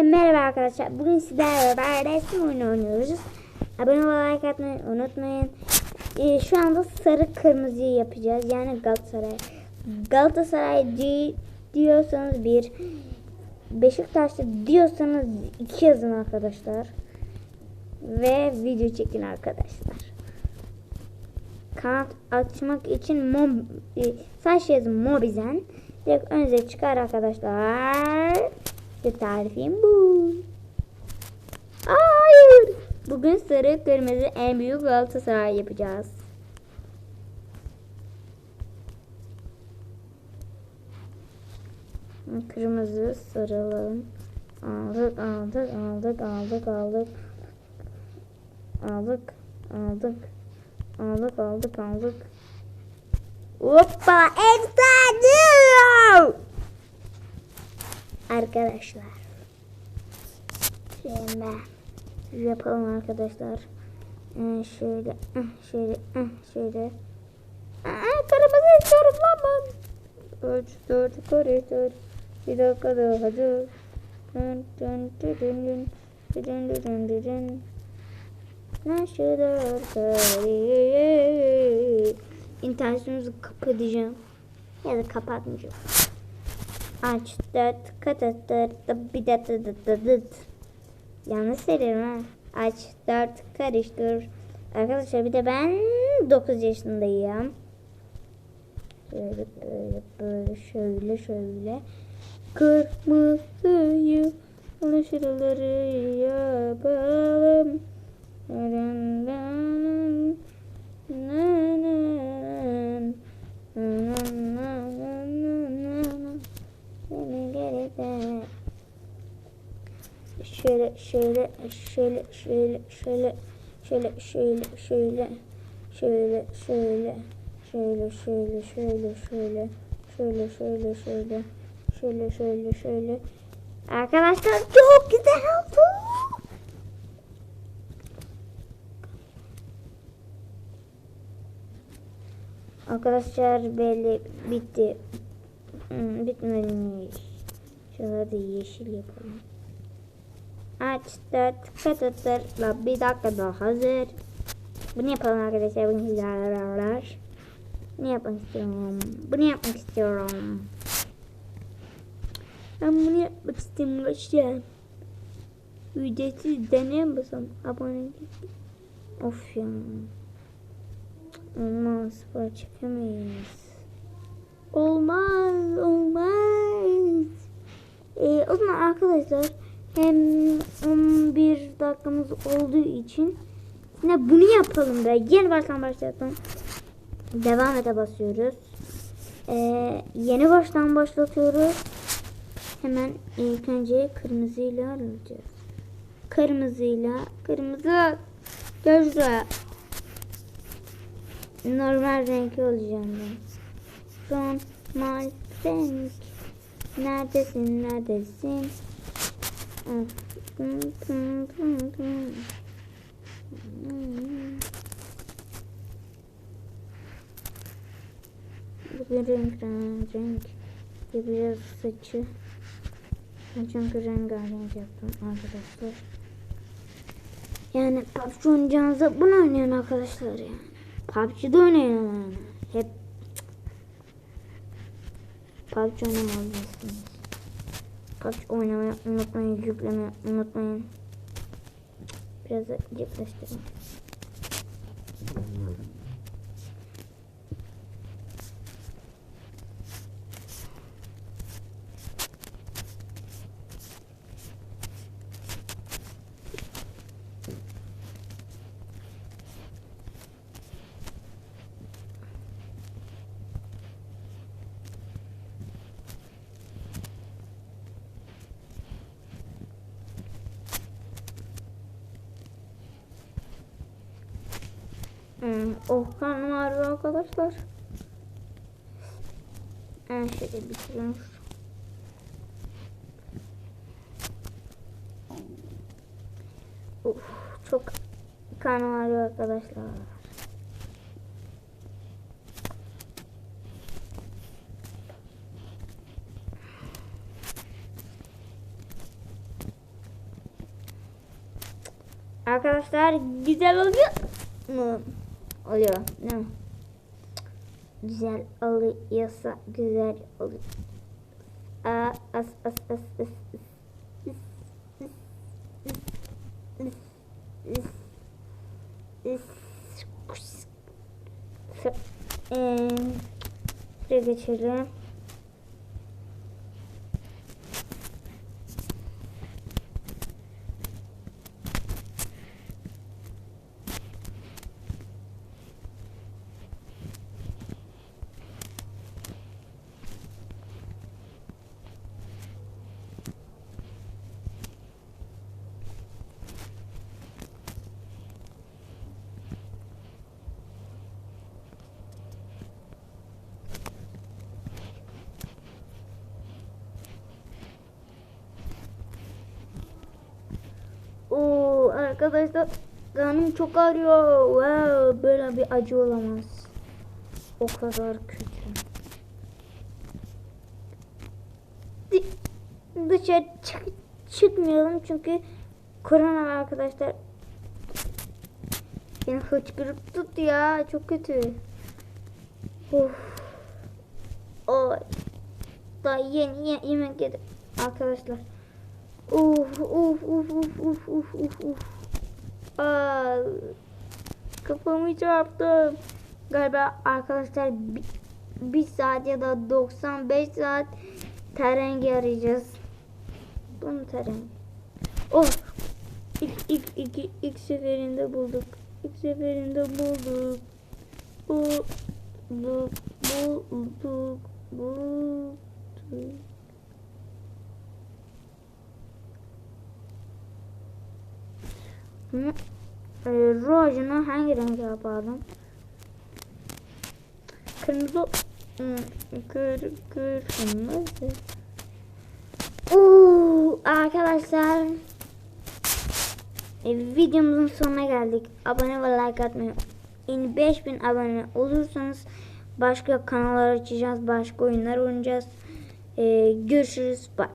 Merhaba arkadaşlar. Bugün sizlerle beraber resim oyunu oynuyoruz. Abone olmayı like atmayı unutmayın. Ee, şu anda sarı kırmızıyı yapacağız. Yani Galatasaray. Galatasaray di- diyorsanız bir, Beşiktaş'ta diyorsanız iki yazın arkadaşlar. Ve video çekin arkadaşlar. Kanat açmak için mob, e, saç yazın mobizen. Direkt önünüze çıkar arkadaşlar. İşte tarifim bu. Hayır. Bugün sarı kırmızı en büyük Galatasaray yapacağız. Kırmızı sarılalım. Aldık aldık aldık aldık aldık. Aldık aldık. Aldık aldık aldık. Hoppa efsane! Arkadaşlar. Şimdi yapalım arkadaşlar. Ee, şöyle, eh, şöyle, eh, şöyle. Aa, kırmızı istiyorum lan ben. Üç, dört, karıştır. Bir dakika daha dur. Dün, dün, dün, dün, dün. Dün, dün, dün, dün, dün. Nasıl İnternetimizi kapatacağım. Ya da kapatmayacağım. Aç dört katatır bir de dı dı dı dı. Yanlış ha. Aç dört karıştır. Arkadaşlar bir de ben 9 yaşındayım. Şöyle böyle böyle şöyle şöyle. Kırmızıyı alışırları yapalım. Şöyle şöyle şöyle şöyle şöyle şöyle şöyle şöyle şöyle şöyle şöyle şöyle şöyle şöyle şöyle şöyle şöyle şöyle şöyle şöyle Arkadaşlar çok güzel oldu. Arkadaşlar belli bitti. Hmm, bitmemiş. Şöyle yeşil yapalım. Açtık katıtırla bir dakika daha hazır. Bunu yapalım arkadaşlar. Bunu izlerler. Bunu yapmak istiyorum. Bunu yapmak istiyorum. Ben bunu yapmak istiyorum arkadaşlar. Ücretsiz deneye mi basam? Abone Of ya. Olmaz. Para çekemeyiz. Olmaz. Olmaz. Ee, o zaman arkadaşlar hem 11 dakikamız olduğu için yine bunu yapalım da yeni baştan başlatalım. Devam ete basıyoruz. Ee, yeni baştan başlatıyoruz. Hemen ilk önce kırmızıyla alacağız. Kırmızıyla kırmızı gel. Normal renk olacağım ben. Normal renk. Neredesin neredesin? Bugün renk renk renk yapacağız saçı. Çünkü rengarenk yaptım arkadaşlar. Yani PUBG oynayacağınızda bunu oynayın arkadaşlar yani. PUBG'de oynayın yani. Hep PUBG oynamazsınız. PUBG oynamayı unutmayın, yüklemeyi unutmayın. Biraz da yaklaştırayım. Hmm, oh karnım ağrıyor arkadaşlar. Ben şöyle bitireyim. Of, çok karnım ağrıyor arkadaşlar. Arkadaşlar güzel oluyor mu? Oluyor. Ne? mi? Güzel oluyorsa güzel oluyor. Aa, as as as as as. Buraya geçelim. Oo arkadaşlar karnım çok ağrıyor. Wow, böyle bir acı olamaz. O kadar kötü. Dışarı çık çıkmayalım çünkü korona arkadaşlar. Beni hıçkırık tut ya. Çok kötü. Oy. Daha yeni, yeni yemek yedim arkadaşlar. Uf uf uf uf uf uf uf uf. Aa, kafamı çarptım. Galiba arkadaşlar bir, bir saat ya da 95 saat terengi arayacağız. Bunu terengi. Oh! İlk, ilk, ilk, ilk seferinde bulduk. İlk seferinde bulduk. Bulduk. Bulduk. Bulduk. Hı? Ee, rojunu hangi renk yapalım? Kırmızı. Kır, kır, kırmızı. Oo, arkadaşlar. E, videomuzun sonuna geldik. Abone ve like atmayı. Yani 5000 abone olursanız başka kanallar açacağız. Başka oyunlar oynayacağız. E, görüşürüz. Bye.